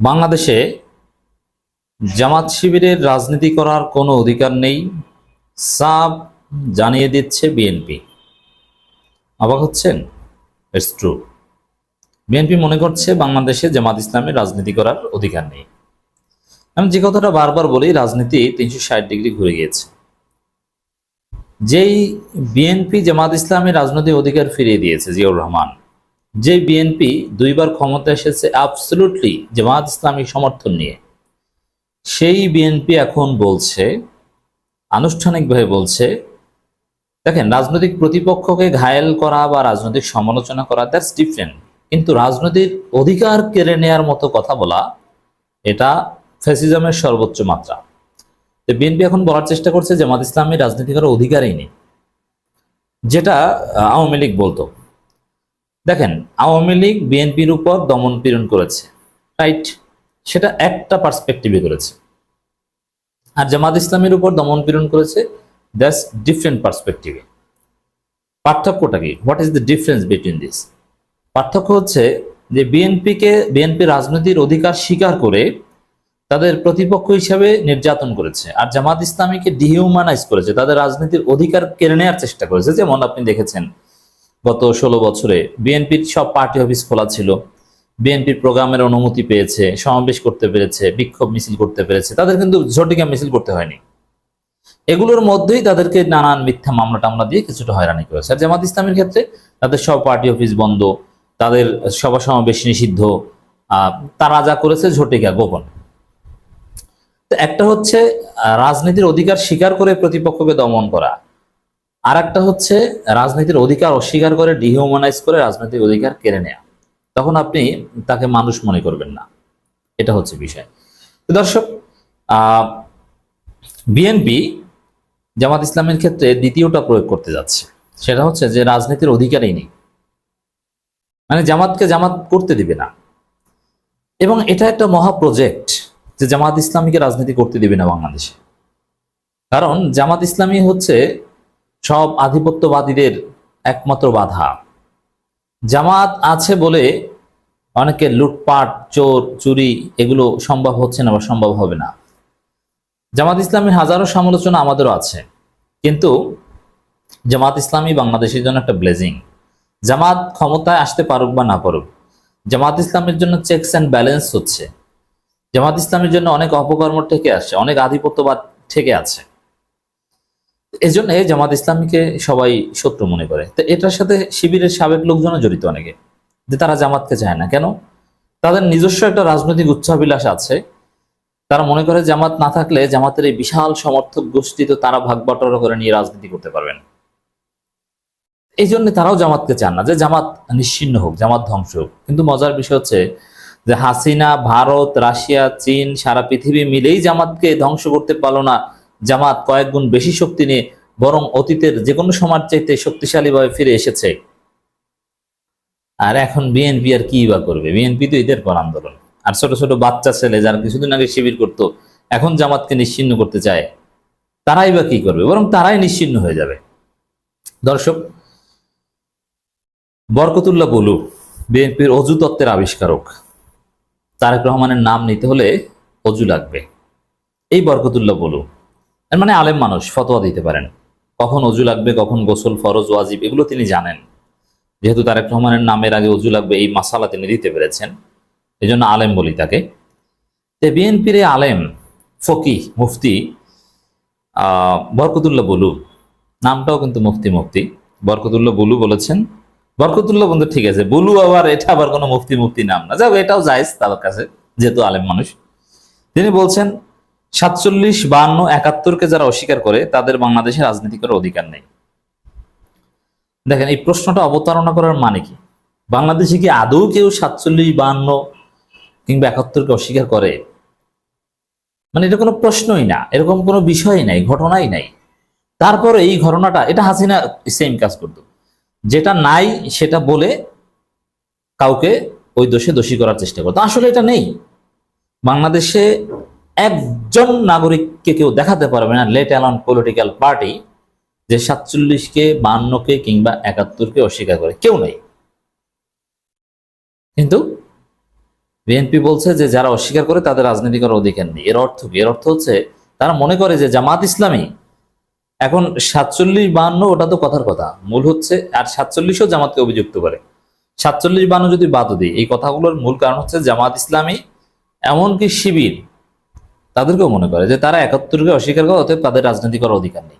বাংলাদেশে জামাত শিবিরের রাজনীতি করার কোনো অধিকার নেই, সাব জানিয়ে দিচ্ছে বিএনপি অবাক হচ্ছেন? ইটস ট্রু বিএনপি মনে করছে বাংলাদেশে জামাত ইসলামের রাজনীতি করার অধিকার নেই। আমি যে কথাটা বারবার বলি, রাজনীতি তিনশো ষাট ডিগ্রি ঘুরে গিয়েছে। যেই বিএনপি জামাত ইসলামের রাজনৈতিক অধিকার ফিরিয়ে দিয়েছে জিয়াউর রহমান যে বিএনপি দুইবার ক্ষমতা এসেছে অ্যাবসলুটলি জামাত ইসলামী সমর্থন নিয়ে। সেই বিএনপি এখন বলছে, আনুষ্ঠানিকভাবে বলছে, দেখেন, রাজনৈতিক প্রতিপক্ষকে ঘায়েল করা বা রাজনৈতিক সমালোচনা করা দ্যাটস ডিফারেন্ট কিন্তু রাজনৈতিক অধিকার কেড়ে নেয়ার মতো কথা বলা, এটা ফ্যাসিজমের সর্বোচ্চ মাত্রা। তো বিএনপি এখন বলার চেষ্টা করছে জামাত ইসলামী রাজনীতি অধিকারই নেই। যেটা আওয়ামী লীগ বলতো। দেখেন, আওয়ামী লীগ বিএনপির উপর দমন পীড়ন করেছে রাইট সেটা একটা পার্সপেক্টিভে করেছে। আর জামাত ইসলামের উপর দমন পীড়ন করেছে দ্যাটস ডিফারেন্ট পার্সপেক্টিভে পার্থক্যটা কি? What is the difference between this পার্থক্য হচ্ছে যে বিএনপিকে, বিএনপি রাজনীতির অধিকার স্বীকার করে তাদের প্রতিপক্ষ হিসাবে নির্যাতন করেছে, আর জামাত ইসলামীকে ডিহিউম্যানাইজ করেছে, তাদের রাজনীতির অধিকার কেড়ে নেওয়ার চেষ্টা করেছে, যেমন আপনি দেখেছেন গত ষোলো বছরে বিএনপির সব পার্টি অফিস খোলা ছিল। বিএনপির প্রোগ্রামের অনুমতি পেয়েছে, সমাবেশ করতে পেরেছে, বিক্ষোভ মিছিল করতে পেরেছে। তাদের কিন্তু ঝটিকা মিছিল করতে হয়নি। এগুলোর মধ্যেই তাদেরকে নানান মিথ্যা মামলা টামলা দিয়ে কিছুটা হয়রানি করেছে। আর জামাত ইসলামের ক্ষেত্রে তাদের সব পার্টি অফিস বন্ধ, তাদের সভা সমাবেশ নিষিদ্ধ তারা যা করেছে ঝটিকা গোপন। একটা হচ্ছে রাজনীতির অধিকার স্বীকার করে প্রতিপক্ষকে দমন করা। আর একটা হচ্ছে রাজনীতির অধিকার অস্বীকার করে ডিহিউম্যানাইজ করে রাজনৈতিক অধিকার কেড়ে নেয়া। তখন আপনি তাকে মানুষ মনে করবেন না। এটা হচ্ছে বিষয়। তো দর্শক বিএনপি জামাত ইসলামের ক্ষেত্রে দ্বিতীয়টা প্রয়োগ করতে যাচ্ছে। সেটা হচ্ছে যে রাজনীতির অধিকারই নেই। মানে জামাতকে জামাত করতে দিবে না। এবং এটা একটা মহা প্রজেক্ট যে জামাত ইসলামীকে রাজনীতি করতে দিবে না বাংলাদেশে। কারণ জামাত ইসলামী হচ্ছে সব আধিপত্যবাদীদের একমাত্র বাধা। জামাত আছে বলে অনেকে লুটপাট, চোর, চুরি এগুলো সম্ভব হচ্ছে না বা সম্ভব হবে না। জামাত ইসলামের হাজারো সমালোচনা আমাদেরও আছে। কিন্তু জামাত ইসলামী বাংলাদেশের জন্য একটা ব্লেজিং জামাত ক্ষমতায় আসতে পারুক বা না পারুক, জামাত ইসলামের জন্য চেকস অ্যান্ড ব্যালেন্স হচ্ছে। জামাত ইসলামের জন্য অনেক অপকর্ম থেকে আসছে অনেক আধিপত্যবাদ থেকে আছে। এজন্য জামাত ইসলামীকে সবাই শত্রু মনে করে। তো এটার সাথে শিবিরের সাবেক লোকজনও জড়িত অনেকে, যে তারা জামাতকে চায় না। কেন? তাদের নিজস্ব একটা রাজনৈতিক উচ্চাভিলাষ আছে। তারা মনে করে জামাত না থাকলে জামাতের এই বিশাল সমর্থক গোষ্ঠী তো তারা ভাগ করে নিয়ে রাজনীতি করতে পারবেন। এই জন্য তারাও জামাতকে চান না, যে জামাত নিশ্চিন্ন হোক, জামাত ধ্বংস হোক। কিন্তু মজার বিষয় হচ্ছে যে হাসিনা, ভারত, রাশিয়া, চীন সারা পৃথিবী মিলেই জামাতকে ধ্বংস করতে পারল না। জামাত কয়েক গুণ বেশি শক্তি নিয়ে বরং অতীতের যে কোনো সমাজ চাইতে শক্তিশালীভাবে ফিরে এসেছে। আর এখন বিএনপি আর কি বা করবে? বিএনপি তো এদের পর আন্দোলন। আর ছোট ছোট বাচ্চা ছেলে যারা কিছুদিন আগে শিবির করত, এখন জামাতকে নিশ্চিন্ন করতে চায়, তারাই বা কি করবে? বরং তারাই নিশ্চিন্ন হয়ে যাবে। দর্শক, বরকতুল্লাহ বলু, বিএনপির অজু তত্ত্বের আবিষ্কারক। তারেক রহমানের নাম নিতে হলে অজু লাগবে। এই বরকতুল্লাহ বলু। এর মানে আলেম মানুষ, ফতোয়া দিতে পারেন। কখন অজু লাগবে, কখন গোসল, ফরজ, ওয়াজিব, এগুলো তিনি জানেন। যেহেতু তারেক রহমানের নামের আগে অজু লাগবে, এই মাসালা তিনি দিতে পেরেছেন। এই জন্য আলেম বলি তাকে। তে বিএনপির আলেম ফকি মুফতি বরকতুল্লাহ বলু, নামটাও কিন্তু মুফতি মুফতি। বরকতুল্লাহ বুলু বলেছেন। বরকতুল্লাহ বন্ধু, ঠিক আছে, বুলু আবার, এটা আবার কোনো মুফতি মুফতি নাম না। যাক এটাও জায়েজ তাদের কাছে, যেহেতু আলেম মানুষ। তিনি বলছেন সাতচল্লিশ বান্ন একাত্তরকে যারা অস্বীকার করে, তাদের বাংলাদেশে রাজনীতি করার অধিকার নেই। দেখেন, এই প্রশ্নটা অবতারণা করার মানে কি? বাংলাদেশে কি আদৌ কেউ সাতচল্লিশ বান্ন কিংবা একাত্তরকে অস্বীকার করে? মানে এটা কোনো প্রশ্নই না, এরকম কোনো বিষয় নাই, ঘটনাই নাই। তারপরে এই ঘটনাটা, এটা হাসিনা সেম কাজ করতো। যেটা নাই, সেটা বলে কাউকে ওই দোষে দোষী করার চেষ্টা করতো। আসলে এটা নেই। বাংলাদেশে একজন নাগরিককে কেউ দেখাতে পারবে না লেট অ্যালন পলিটিক্যাল পার্টি যে সাতচল্লিশকে, বান্নকে কিংবা একাত্তরকে অস্বীকার করে। কেউ নেই। কিন্তু বিএনপি বলছে যে যারা অস্বীকার করে তাদের রাজনীতি করার অধিকার নেই। এর অর্থ কি? এর অর্থ হচ্ছে তারা মনে করে যে জামাত ইসলামী এখন সাতচল্লিশ বান্ন ওটা তো কথার কথা। মূল হচ্ছে আর সাতচল্লিশও জামাতকে অভিযুক্ত করে। সাতচল্লিশ বান্ন যদি বাদ দিই, এই কথাগুলোর মূল কারণ হচ্ছে জামাত ইসলামী এমনকি শিবির তাদেরকেও মনে করে যে তারা একাত্তরকে অস্বীকার করে, অতএব তাদের রাজনীতি করার অধিকার নেই।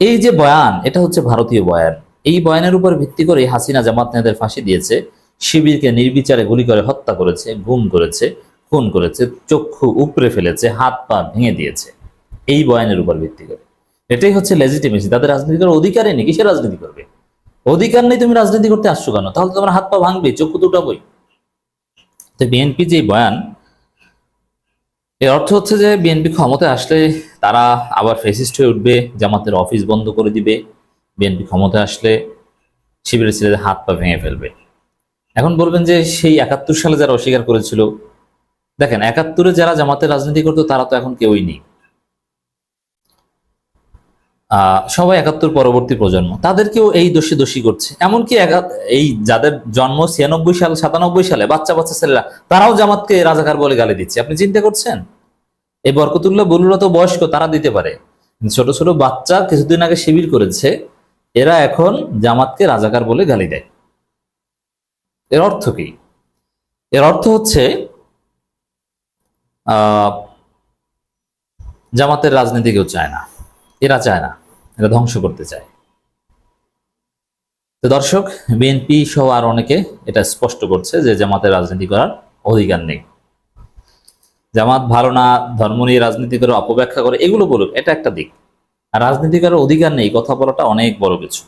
এই যে বয়ান, এটা হচ্ছে ভারতীয় বয়ান। এই বয়ানের উপর ভিত্তি করে হাসিনা জামাত নেতাদের ফাঁসি দিয়েছে, শিবিরকে নির্বিচারে গুলি করে, হত্যা করেছে, গুম করেছে, খুন করেছে, চক্ষু উপড়ে ফেলেছে, হাত পা ভেঙে দিয়েছে। এই বয়ানের উপর ভিত্তি করে। এটাই হচ্ছে লেজিটিমেসি তাদের রাজনীতি করার অধিকারই নেই, কিসের রাজনীতি করবে? অধিকার নেই, তুমি রাজনীতি করতে আসছো কেন? তাহলে তোমার হাত পা ভাঙবে চক্ষু দুটা বই তো বিএনপি যে বয়ান এর অর্থ হচ্ছে যে বিএনপি ক্ষমতায় আসলে তারা আবার ফেসিস্ট হয়ে উঠবে, জামাতের অফিস বন্ধ করে দিবে বিএনপি ক্ষমতায় আসলে শিবিরের ছেলেদের হাত পা ভেঙে ফেলবে। এখন বলবেন যে সেই একাত্তর সালে যারা অস্বীকার করেছিল, দেখেন একাত্তরে যারা জামাতের রাজনীতি করতো তারা তো এখন কেউই নেই। সবাই একাত্তর পরবর্তী প্রজন্ম। তাদেরকেও এই দোষী দোষী করছে। এমনকি এই যাদের জন্ম ছিয়ানব্বই সাল, সাতানব্বই সালে, বাচ্চা বাচ্চা ছেলেরা, তারাও জামাতকে রাজাকার বলে গালি দিচ্ছে। আপনি চিন্তা করছেন? এই বরকতুল্লাহ বলুরা তো বয়স্ক, তারা দিতে পারে। ছোট ছোট বাচ্চা কিছুদিন আগে শিবির করেছে, এরা এখন জামাতকে রাজাকার বলে গালি দেয়। এর অর্থ কি? এর অর্থ হচ্ছে জামাতের রাজনীতি কেউ চায় না। এরা চায় না, এরা ধ্বংস করতে চায়। তো দর্শক, বিএনপি সহ আর অনেকে এটা স্পষ্ট করছে যে জামাতের রাজনীতি করার অধিকার নেই। জামাত ভালো না, ধর্ম নিয়ে রাজনীতি করে অপব্যাখ্যা করে, এগুলো বলুক, এটা একটা দিক। আর রাজনীতি করার অধিকার নেই, কথা বলাটা অনেক বড় কিছু।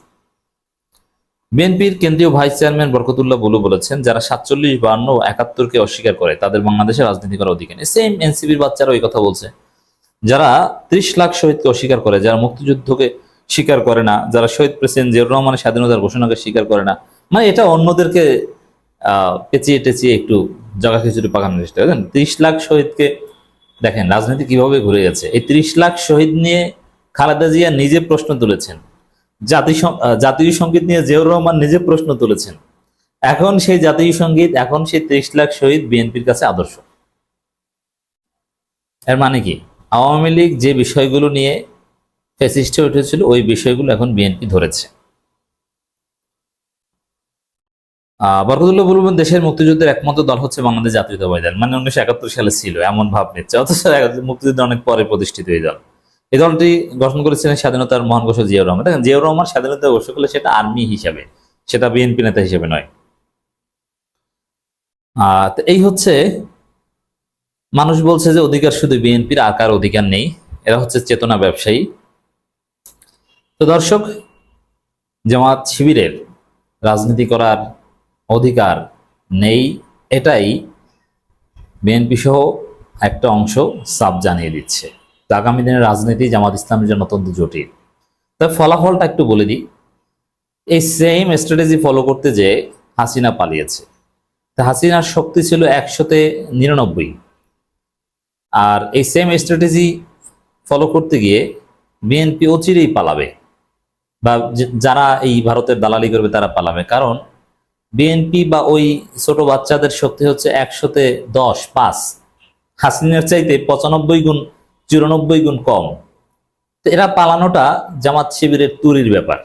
বিএনপির কেন্দ্রীয় ভাইস চেয়ারম্যান বরকতুল্লাহ বুলু বলেছেন, যারা সাতচল্লিশ বান্ন একাত্তরকে অস্বীকার করে, তাদের বাংলাদেশে রাজনীতি করার অধিকার নেই। সেম এনসিপির বাচ্চারা ওই কথা বলছে। যারা ত্রিশ লাখ শহীদকে অস্বীকার করে, যারা মুক্তিযুদ্ধকে স্বীকার করে না, যারা শহীদ প্রেসিডেন্ট জিয়াউর রহমানের স্বাধীনতার ঘোষণাকে স্বীকার করে না মানে এটা অন্যদেরকে পেঁচিয়ে টেচিয়ে একটু জগা খিচুড়ি পাকানোর চেষ্টা করেন। ত্রিশ লাখ শহীদকে, দেখেন, রাজনীতি কীভাবে ঘুরে গেছে। এই ত্রিশ লাখ শহীদ নিয়ে খালেদা জিয়া নিজে প্রশ্ন তুলেছেন। জাতি সং- জাতীয় সংগীত নিয়ে জিয়াউর রহমান নিজে প্রশ্ন তুলেছেন। এখন সেই জাতীয় সংগীত, এখন সেই ত্রিশ লাখ শহীদ বিএনপির কাছে আদর্শ। এর মানে কি? আওয়ামী লীগ যে বিষয়গুলো নিয়ে ফেসিস্টে উঠেছিল, ওই বিষয়গুলো এখন বিএনপি ধরেছে। বরকতুল্লাহ বলবেন, দেশের মুক্তিযুদ্ধের একমাত্র দল হচ্ছে বাংলাদেশ জাতীয়তাবাদী দল। মানে উনিশশো একাত্তর সালে ছিল, এমন ভাব নিচ্ছে অথচ মুক্তিযুদ্ধ অনেক পরে প্রতিষ্ঠিত এই দল। এই দলটি গঠন করেছিলেন স্বাধীনতার মহান ঘোষক জিয়াউর রহমান। দেখেন, জিয়াউর রহমান স্বাধীনতা ঘোষক হলে সেটা আর্মি হিসাবে, সেটা বিএনপি নেতা হিসেবে নয়। আহ এই হচ্ছে মানুষ বলছে যে অধিকার শুধু বিএনপির আকার অধিকার নেই, এরা হচ্ছে চেতনা ব্যবসায়ী। তো দর্শক, জামাত শিবিরের রাজনীতি করার অধিকার নেই এটাই বিএনপি সহ একটা অংশ সাপ জানিয়ে দিচ্ছে। তো আগামী দিনের রাজনীতি জামাত ইসলামের জন্য অত্যন্ত জটিল। তার ফলাফলটা একটু বলে দিই। এই সেম স্ট্র্যাটেজি ফলো করতে যে হাসিনা পালিয়েছে। তা হাসিনার শক্তি ছিল একশোতে নিরানব্বই। আর এই সেম স্ট্র্যাটেজি ফলো করতে গিয়ে বিএনপি অচিরেই পালাবে বা যারা এই ভারতের দালালি করবে তারা পালাবে। কারণ বিএনপি বা ওই ছোট বাচ্চাদের শক্তি হচ্ছে একশোতে দশ, পাঁচ। হাসিনের চাইতে পঁচানব্বই গুণ, চুরানব্বই গুণ কম। এরা পালানোটা জামাত শিবিরের তুরির ব্যাপার।